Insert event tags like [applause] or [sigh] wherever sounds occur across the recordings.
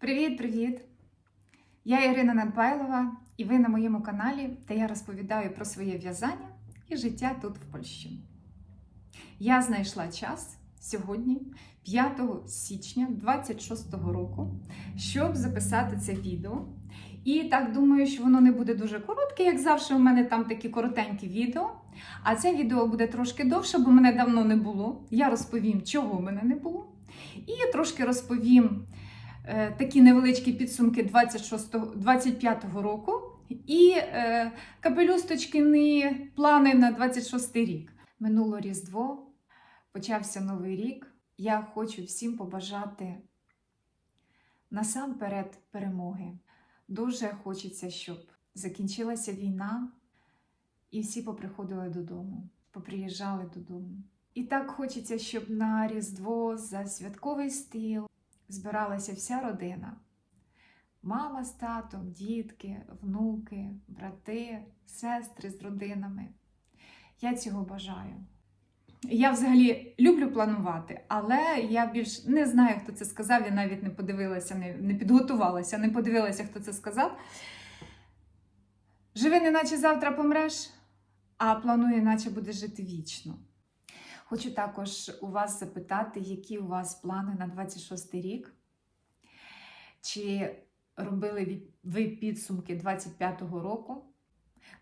Привіт-привіт! Я Ірина Надбайлова, і ви на моєму каналі, де я розповідаю про своє в'язання і життя тут в Польщі. Я знайшла час сьогодні, 5 січня 26 року, щоб записати це відео. І так думаю, що воно не буде дуже коротке, як завжди, у мене там такі коротенькі відео. А це відео буде трошки довше, бо мене давно не було. Я розповім, чого в мене не було. І трошки розповім такі невеличкі підсумки 26, 25-го року і е, капелюсточкини плани на 26 рік. Минуло Різдво, почався Новий рік. Я хочу всім побажати насамперед перемоги. Дуже хочеться, щоб закінчилася війна і всі поприходили додому, поприїжджали додому. І так хочеться, щоб на Різдво за святковий стіл збиралася вся родина. Мама з татом, дітки, внуки, брати, сестри з родинами. Я цього бажаю. Я взагалі люблю планувати, але я більш не знаю, хто це сказав. Я навіть не подивилася, не, не підготувалася, не подивилася, хто це сказав. Живи, неначе завтра помреш, а планує, наче буде жити вічно. Хочу також у вас запитати, які у вас плани на 26 рік? Чи робили ви підсумки 25-го року?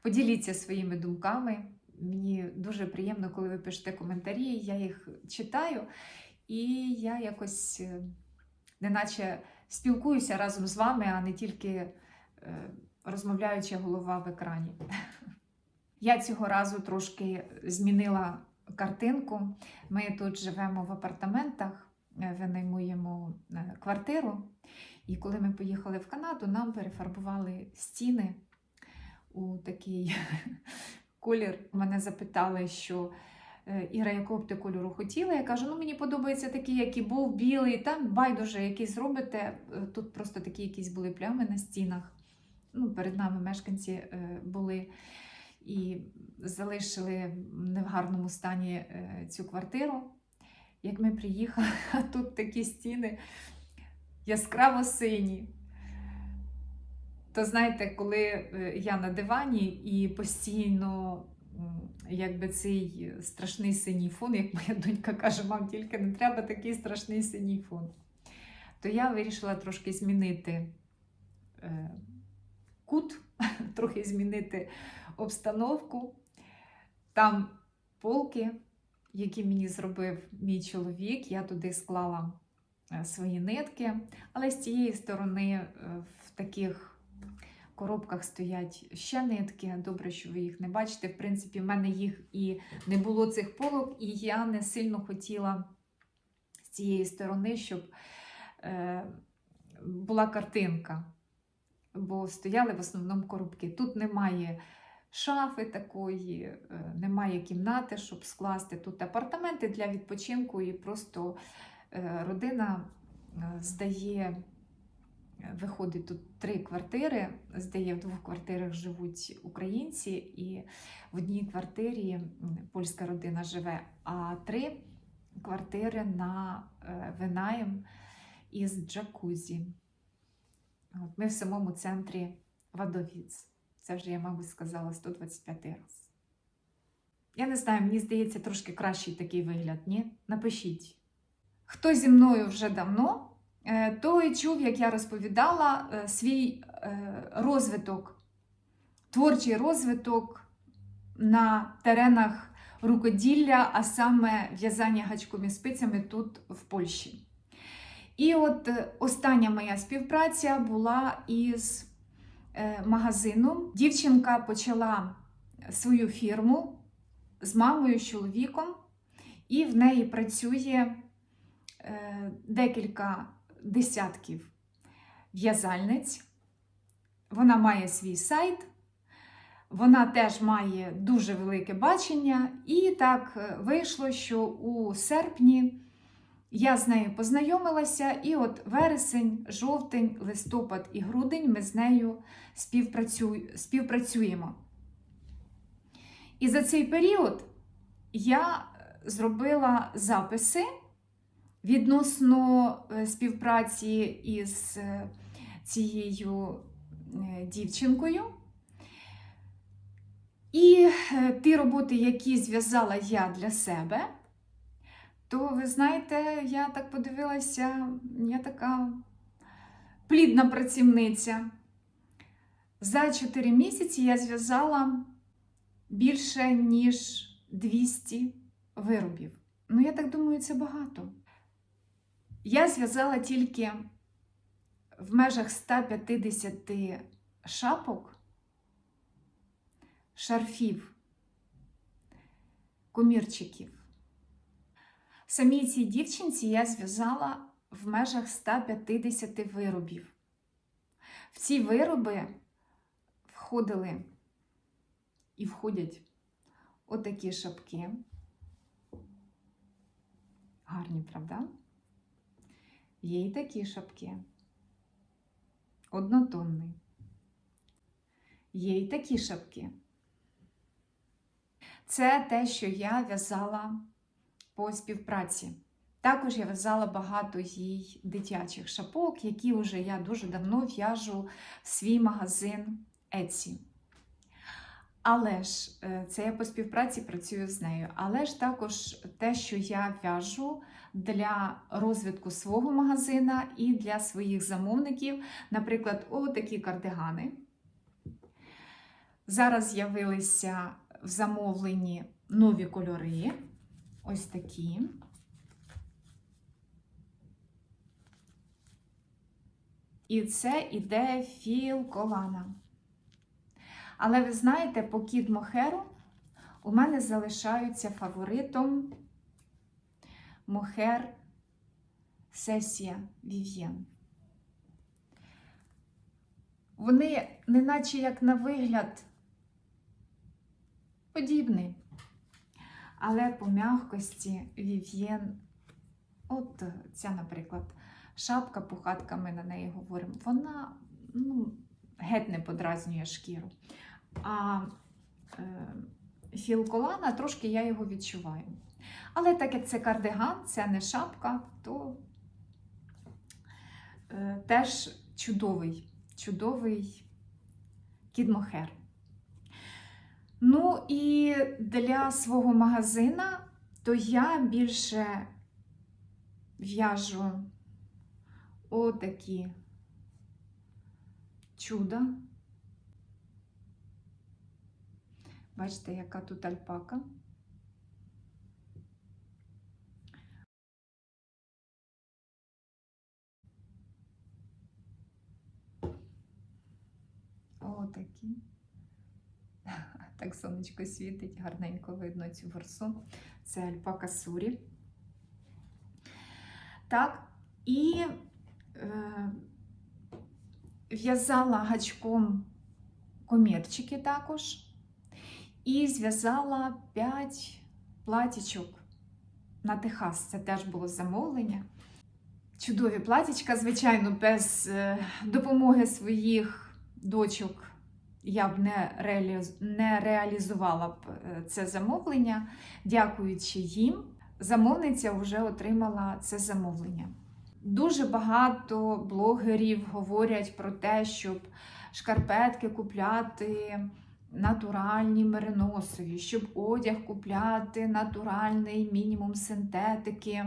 Поділіться своїми думками. Мені дуже приємно, коли ви пишете коментарі, я їх читаю, і я якось е, неначе спілкуюся разом з вами, а не тільки е, розмовляюча голова в екрані. [laughs] Я цього разу трошки змінила картинку. Ми тут живемо в апартаментах, е, винаймуємо е, квартиру. І коли ми поїхали в Канаду, нам перефарбували стіни у такий [laughs] колір. Мене запитали, що е, Іра, якого б ти кольору хотіла? Я кажу, ну мені подобається такий, який був білий, там байдуже який зробите. Тут просто такі якісь були плями на стінах. Ну, перед нами мешканці були і залишили не в гарному стані е, цю квартиру. Як ми приїхали, [laughs] а тут такі стіни яскраво сині. То знаєте, коли е, я на дивані і постійно якби цей страшний синій фон, як моя донька каже, мам, тільки не треба такий страшний синій фон, то я вирішила трошки змінити е, кут, [laughs] трохи змінити обстановку. Там полки, які мені зробив мій чоловік, я туди склала е, свої нитки, але з тієї сторони е, в таких коробках стоять ще нитки. Добре, що ви їх не бачите. В принципі, в мене їх і не було цих полок, і я не сильно хотіла з цієї сторони, щоб е, була картинка. Бо стояли в основному коробки. Тут немає шафи такої, е, немає кімнати, щоб скласти. Тут апартаменти для відпочинку, і просто е, родина е, здає. Виходить тут три квартири. Здає, в двох квартирах живуть українці, і в одній квартирі польська родина живе, а три квартири на винаєм із джакузі. От, ми в самому центрі Вадовіц. Це вже я, мабуть, сказала 125 раз. Я не знаю, мені здається, трошки кращий такий вигляд, ні? Напишіть. Хто зі мною вже давно, е, той чув, як я розповідала, е, свій е, розвиток, творчий розвиток на теренах рукоділля, а саме в'язання гачком і спицями тут в Польщі. І от остання моя співпраця була із е, магазином. Дівчинка почала свою фірму з мамою, з чоловіком, і в неї працює е, декілька десятків в'язальниць. Вона має свій сайт, вона теж має дуже велике бачення, і так е, вийшло, що у серпні. Я з нею познайомилася, і от вересень, жовтень, листопад і грудень ми з нею співпрацю... співпрацюємо. І за цей період я зробила записи відносно е, співпраці із е, цією е, дівчинкою. І ті роботи, які зв'язала я для себе, то ви знаєте, я так подивилася, я така плідна працівниця. За 4 місяці я зв'язала більше, ніж 200 виробів. Ну, я так думаю, це багато. Я зв'язала тільки в межах 150 шапок, шарфів, комірчиків. Самій цій дівчинці я зв'язала в межах 150 виробів. В ці вироби входили і входять отакі шапки. Гарні, правда? Є і такі шапки. Однотонний. Є і такі шапки. Це те, що я в'язала по співпраці. Також я в'язала багато їй дитячих шапок, які вже я дуже давно в'яжу в свій магазин Etsy. Але ж е, це я по співпраці працюю з нею. Але ж також те, що я в'яжу для розвитку свого магазина і для своїх замовників, наприклад, отакі кардигани. Зараз з'явилися в замовленні нові кольори. Ось такі. І це іде філ колана. Але ви знаєте, по кід мохеру у мене залишаються фаворитом мохер сесія Вів'єн. Вони, неначе як на вигляд, подібні. Але по м'якості Вів'єн, от ця, наприклад, шапка, пухатка, ми на неї говоримо, вона ну, геть не подразнює шкіру. А е, філ колана трошки я його відчуваю. Але так як це кардиган, це не шапка, то е, теж чудовий, чудовий кідмохер. Ну і для свого магазина, то я більше в'яжу отакі чуда. Бачите, яка тут альпака. Отакі. Так сонечко світить, гарненько видно цю версу. Це альпака сурі. Так, і е, в'язала гачком комірчики також. І зв'язала 5 платічок на Техас. Це теж було замовлення. Чудові платічка, звичайно, без е, допомоги своїх дочок я б не, реаліз... не реалізувала б е, це замовлення. Дякуючи їм, замовниця вже отримала це замовлення. Дуже багато блогерів говорять про те, щоб шкарпетки купляти натуральні мериносові, щоб одяг купляти натуральний мінімум синтетики.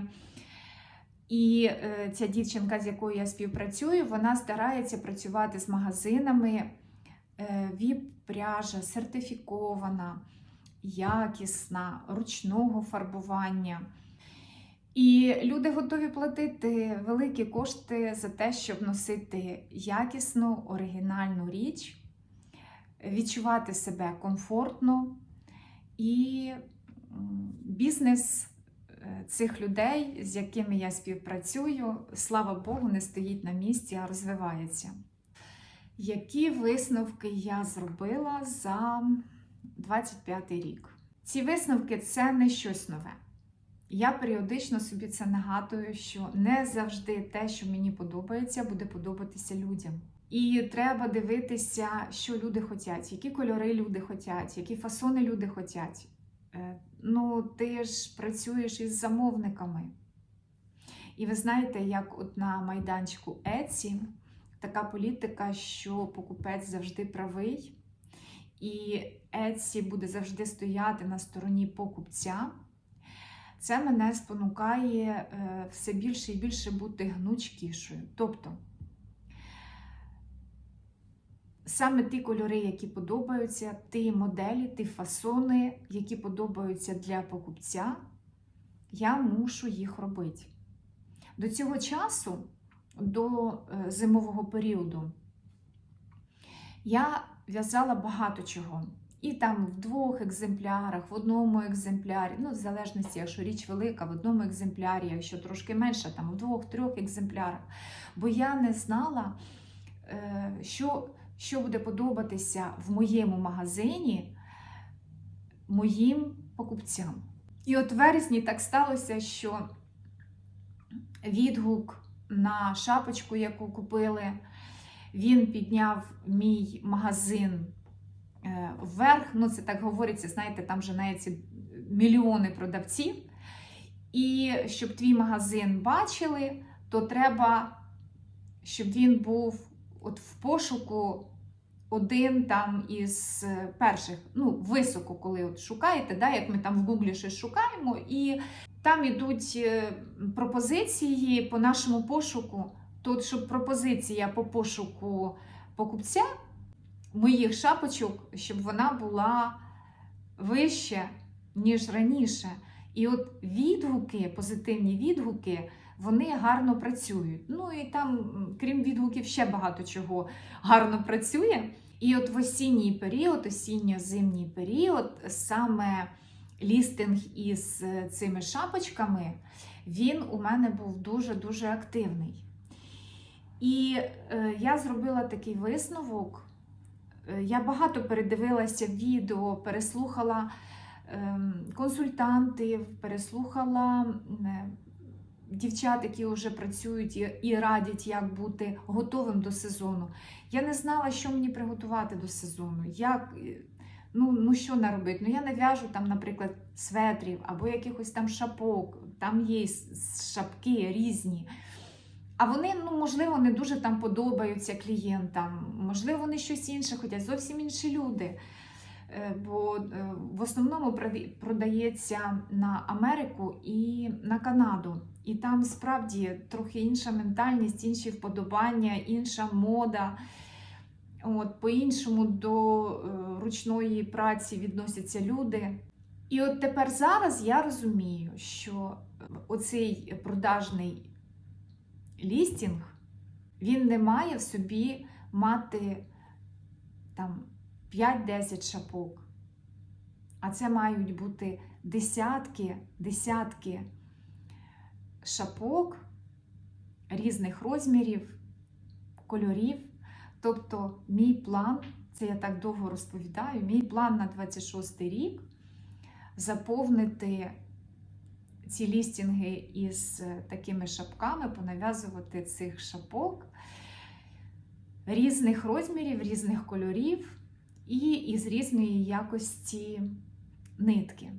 І е, ця дівчинка, з якою я співпрацюю, вона старається працювати з магазинами віп-пряжа, сертифікована, якісна, ручного фарбування. І люди готові платити великі кошти за те, щоб носити якісну оригінальну річ відчувати себе комфортно і бізнес е, цих людей, з якими я співпрацюю, слава Богу, не стоїть на місці, а розвивається. Які висновки я зробила за 25 рік? Ці висновки це не щось нове. Я періодично собі це нагадую, що не завжди те, що мені подобається, буде подобатися людям. І треба дивитися, що люди хочуть, які кольори люди хочуть, які фасони люди хочуть. Ну, ти ж працюєш із замовниками. І ви знаєте, як от на майданчику Etsy така політика, що покупець завжди правий, і Etsy буде завжди стояти на стороні покупця. Це мене спонукає е, все більше і більше бути гнучкішою. Тобто саме ті кольори, які подобаються, ті моделі, ті фасони, які подобаються для покупця, я мушу їх робити. До цього часу, до е, зимового періоду, я в'язала багато чого. І там в двох екземплярах, в одному екземплярі, ну, в залежності, якщо річ велика, в одному екземплярі, якщо трошки менше, там в двох-трьох екземплярах. Бо я не знала, е, що, що буде подобатися в моєму магазині моїм покупцям. І от в вересні так сталося, що відгук на шапочку, яку купили, він підняв мій магазин е, вверх. Ну, це так говориться, знаєте, там навіть мільйони продавців. І щоб твій магазин бачили, то треба, щоб він був от в пошуку один там із перших, ну, високо, коли от шукаєте, да, як ми там в Гуглі щось шукаємо, і там ідуть е, пропозиції по нашому пошуку. Тут, щоб пропозиція по пошуку покупця моїх шапочок, щоб вона була вища, ніж раніше. І от відгуки, позитивні відгуки, вони гарно працюють. Ну і там, крім відгуків, ще багато чого гарно працює. І от в осінній період, осінньо-зимній період, саме лістинг із е, цими шапочками, він у мене був дуже-дуже активний. І е, я зробила такий висновок. Е, Я багато передивилася відео, переслухала ем, консультантів, переслухала дівчат, які вже працюють і, радять, як бути готовим до сезону. Я не знала, що мені приготувати до сезону. Як, ну, ну що наробити? Ну я не в'яжу там, наприклад, светрів або якихось там шапок. Там є шапки різні. А вони, ну, можливо, не дуже там подобаються клієнтам, можливо, вони щось інше хотять, зовсім інші люди. Е, Бо е, в основному продається на Америку і на Канаду. І там справді трохи інша ментальність, інші вподобання, інша мода. От, по-іншому до е, ручної праці відносяться люди. І от тепер зараз я розумію, що оцей продажний лістінг, він не має в собі мати там 5-10 шапок. А це мають бути десятки, десятки шапок різних розмірів, кольорів. Тобто, мій план, це я так довго розповідаю, мій план на 26 рік заповнити ці лістінги із е, такими шапками, понав'язувати цих шапок різних розмірів, різних кольорів і із різної якості нитки.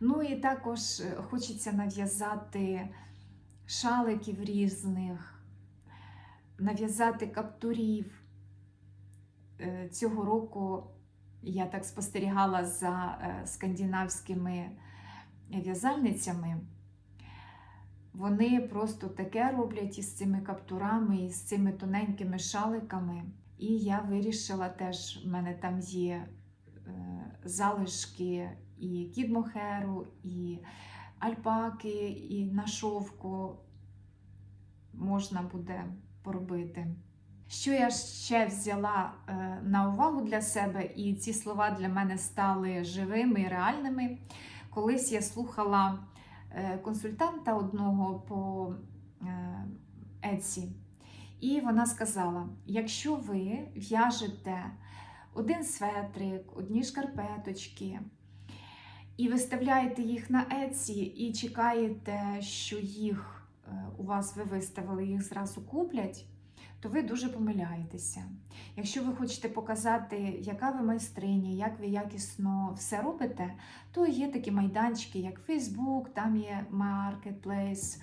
Ну і також е, хочеться нав'язати шаликів різних, нав'язати каптурів. Е, Цього року я так спостерігала за е, скандинавськими в'язальницями. Вони просто таке роблять із цими каптурами, із цими тоненькими шаликами. І я вирішила теж, в мене там є е, залишки і кідмохеру, і альпаки, і на шовку можна буде поробити. Що я ще взяла е, на увагу для себе, і ці слова для мене стали живими і реальними. Колись я слухала е, консультанта одного по е, Etsy, і вона сказала: якщо ви в'яжете один светрик, одні шкарпеточки, і виставляєте їх на Etsy, і чекаєте, що їх у вас ви виставили, їх зразу куплять, то ви дуже помиляєтеся. Якщо ви хочете показати, яка ви майстриня, як ви якісно все робите, то є такі майданчики, як Facebook, там є Marketplace,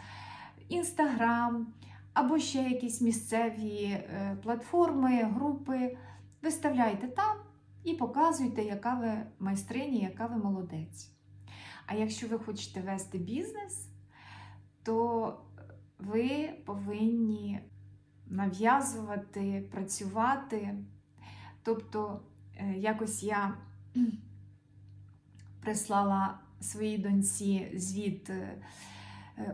Інстаграм або ще якісь місцеві е, платформи, групи. Виставляйте там і показуйте, яка ви майстриня, яка ви молодець. А якщо ви хочете вести бізнес, то ви повинні нав'язувати, працювати. Тобто, е, якось я [clears throat] прислала своїй доньці звіт е,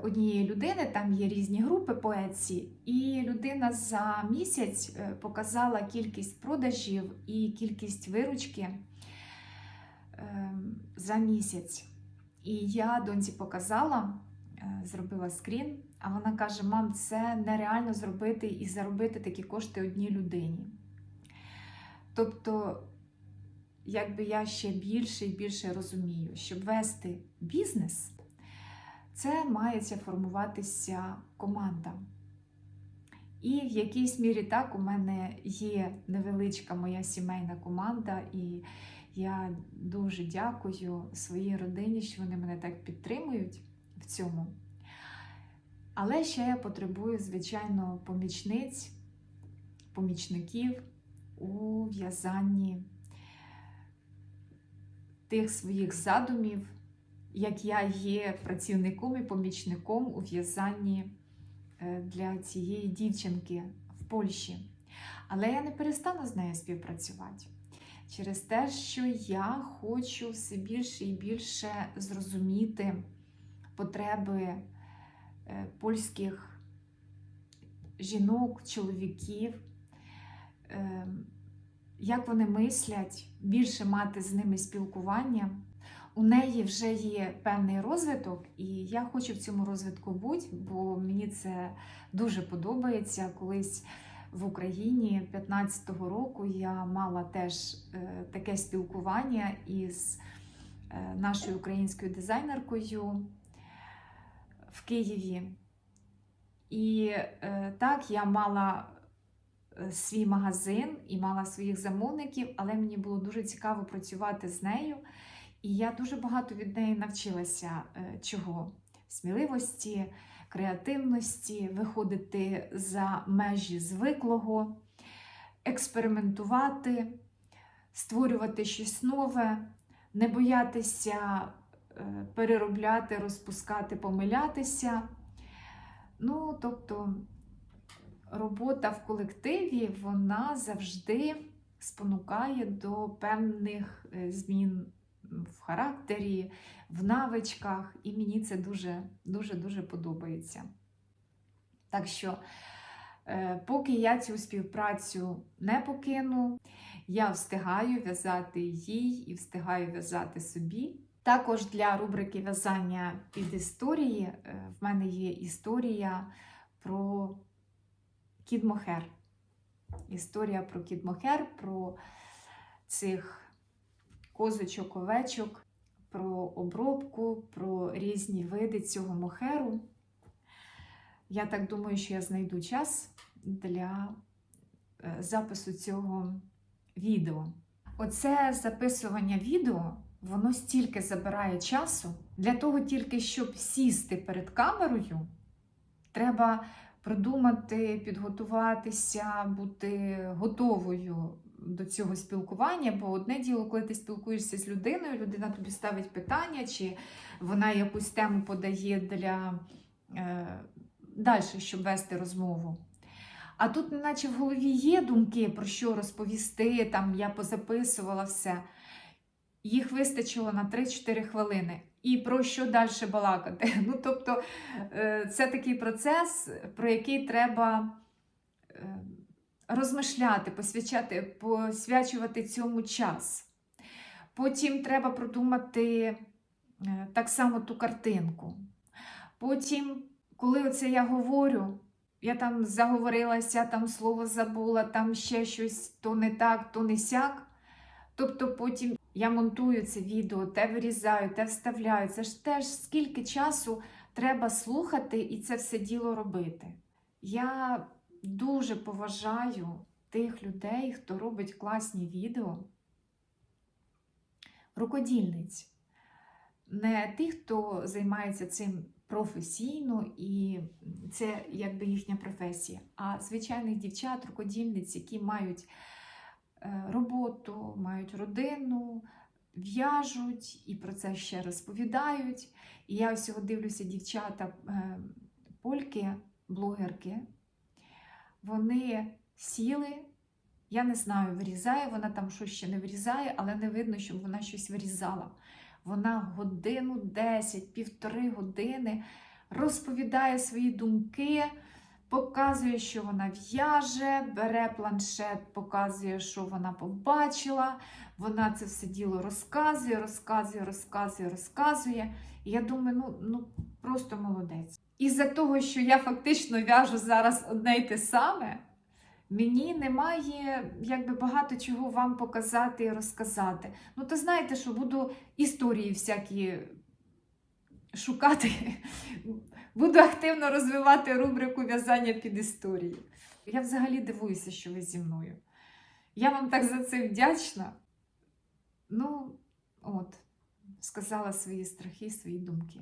однієї людини, там є різні групи по Etsy, і людина за місяць е, показала кількість продажів і кількість виручки е, за місяць. І я доньці показала, зробила скрін, а вона каже: мам, це нереально зробити і заробити такі кошти одній людині. Тобто, якби я ще більше і більше розумію, щоб вести бізнес, це мається формуватися команда. І в якійсь мірі так у мене є невеличка моя сімейна команда, і я дуже дякую своїй родині, що вони мене так підтримують в цьому. Але ще я потребую, звичайно, помічниць, помічників у в'язанні тих своїх задумів, як я є працівником і помічником у в'язанні е, для цієї дівчинки в Польщі. Але я не перестану з нею співпрацювати через те, що я хочу все більше і більше зрозуміти потреби е, польських жінок, чоловіків, е, як вони мислять, більше мати з ними спілкування. У неї вже є певний розвиток, і я хочу в цьому розвитку бути, бо мені це дуже подобається. Колись в Україні 15-го року я мала теж е, таке спілкування із нашою українською дизайнеркою в Києві. І е, так, я мала е, свій магазин і мала своїх замовників, але мені було дуже цікаво працювати з нею. І я дуже багато від неї навчилася е, чого? Сміливості, креативності, виходити за межі звиклого, експериментувати, створювати щось нове, не боятися переробляти, розпускати, помилятися. Ну, тобто, робота в колективі вона завжди спонукає до певних е, змін в характері, в навичках, і мені це дуже дуже дуже подобається. Так що, е, поки я цю співпрацю не покину, я встигаю в'язати їй і встигаю в'язати собі. Також для рубрики в'язання під історії е, в мене є історія про кіт Мохер. Історія про кіт Мохер, про цих козочок, овечок, про обробку, про різні види цього мохеру. Я так думаю, що я знайду час для е, запису цього відео. Оце записування відео, воно стільки забирає часу. Для того тільки, щоб сісти перед камерою, треба продумати, підготуватися, бути готовою до цього спілкування, бо одне діло, коли ти спілкуєшся з людиною, людина тобі ставить питання, чи вона якусь тему подає для е, далі, щоб вести розмову. А тут, наче в голові є думки, про що розповісти, там я позаписувала все. Їх вистачило на 3-4 хвилини. І про що далі балакати? [laughs] Ну, тобто, е, це такий процес, про який треба. Е, розмишляти, посвячати, посвячувати цьому час. Потім треба продумати е, так само ту картинку. Потім, коли оце я говорю, я там заговорилася, там слово забула, там ще щось то не так, то не сяк. Тобто потім я монтую це відео, те вирізаю, те вставляю. Це ж теж скільки часу треба слухати і це все діло робити. Я дуже поважаю тих людей, хто робить класні відео, рукодільниць. Не тих, хто займається цим професійно і це якби їхня професія. А звичайних дівчат, рукодільниць, які мають роботу, мають родину, в'яжуть і про це ще розповідають. І я ось дивлюся дівчата е, польки, блогерки. Вони сіли. Я не знаю, вирізає вона там щось ще не вирізає, але не видно, щоб вона щось вирізала. Вона годину 10, півтори години розповідає свої думки, показує, що вона в'яже, бере планшет, показує, що вона побачила. Вона це все діло розказує, розказує, розказує, розказує. І я думаю, ну, ну просто молодець. Із-за того, що я фактично в'яжу зараз одне й те саме, мені немає якби багато чого вам показати і розказати. Ну, то знаєте, що буду історії всякі шукати, буду активно розвивати рубрику в'язання під історії. Я взагалі дивуюся, що ви зі мною. Я вам так за це вдячна. Ну, от, сказала свої страхи, свої думки.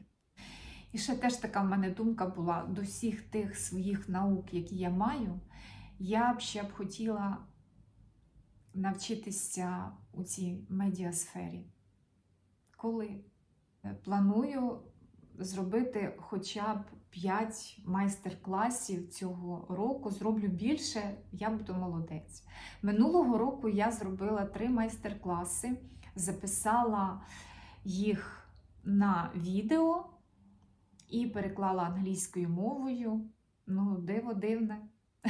І ще теж така в мене думка була до всіх тих своїх наук, які я маю, я б ще б хотіла навчитися у цій медіасфері. Коли Е, планую зробити хоча б 5 майстер-класів цього року, зроблю більше, я буду молодець. Минулого року я зробила 3 майстер-класи, записала їх на відео і переклала англійською мовою. Ну, диво дивне. [laughs]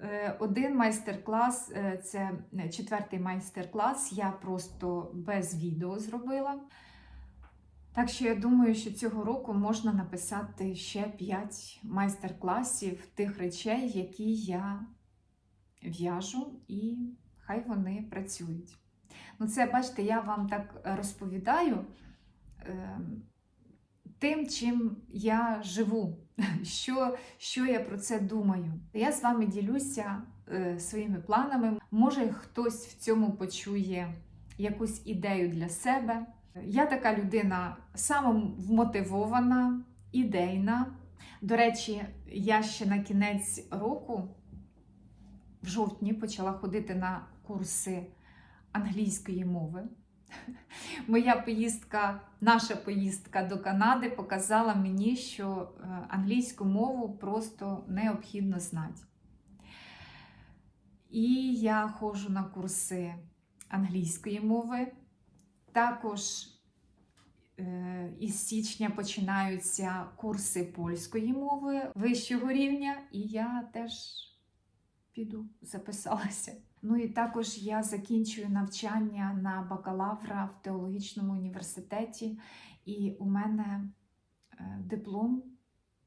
Е, Один майстер-клас, е, це четвертий майстер-клас, я просто без відео зробила. Так що я думаю, що цього року можна написати ще 5 майстер-класів тих речей, які я в'яжу, і хай вони працюють. Ну, це, бачите, я вам так розповідаю е, тим, чим я живу, [laughs] що, що я про це думаю. Я з вами ділюся е, своїми планами. Може, хтось в цьому почує якусь ідею для себе. Я така людина самовмотивована, ідейна. До речі, я ще на кінець року, в жовтні, почала ходити на курси англійської мови. [laughs] Моя поїздка, наша поїздка до Канади показала мені, що е, англійську мову просто необхідно знати. І я ходжу на курси англійської мови. Також е, із січня починаються курси польської мови вищого рівня, і я теж піду записалася. Ну і також я закінчую навчання на бакалавра в теологічному університеті, і у мене е, диплом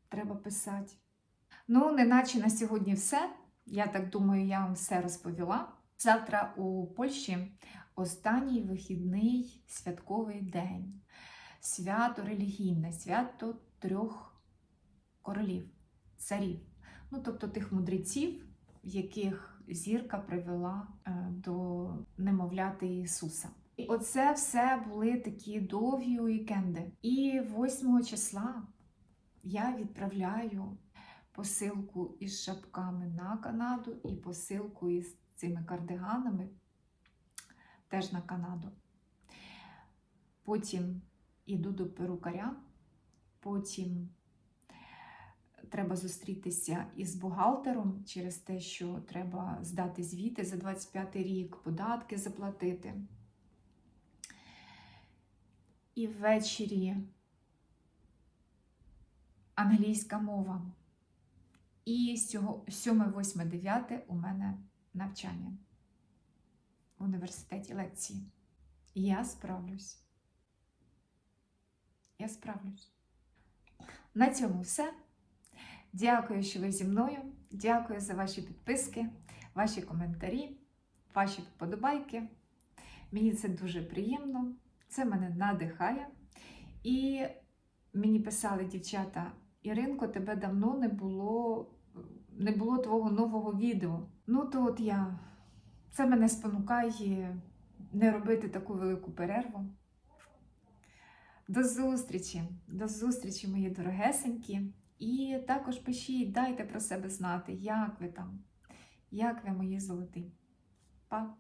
треба писати. Ну, неначе на сьогодні все. Я так думаю, я вам все розповіла. Завтра у Польщі останній вихідний святковий день. Свято релігійне, свято трьох королів, царів. Ну, тобто тих мудреців, яких зірка привела е, до немовляти Ісуса. І оце все були такі довгі уікенди. І 8 числа я відправляю посилку із шапками на Канаду і посилку із цими кардиганами теж на Канаду. Потім іду до перукаря, потім треба зустрітися із бухгалтером через те, що треба здати звіти за 25 рік, податки заплатити. І ввечері англійська мова. І з цього 7, 8, 9 у мене навчання в університеті лекції. І я справлюсь. Я справлюсь. На цьому все. Дякую, що ви зі мною. Дякую за ваші підписки, ваші коментарі, ваші вподобайки. Мені це дуже приємно, це мене надихає. І мені писали дівчата, Іринко, тебе давно не було, не було твого нового відео. Ну, то от я. Це мене спонукає не робити таку велику перерву. До зустрічі! До зустрічі, мої дорогесенькі. І також пишіть, дайте про себе знати, як ви там, як ви мої золоті. Па!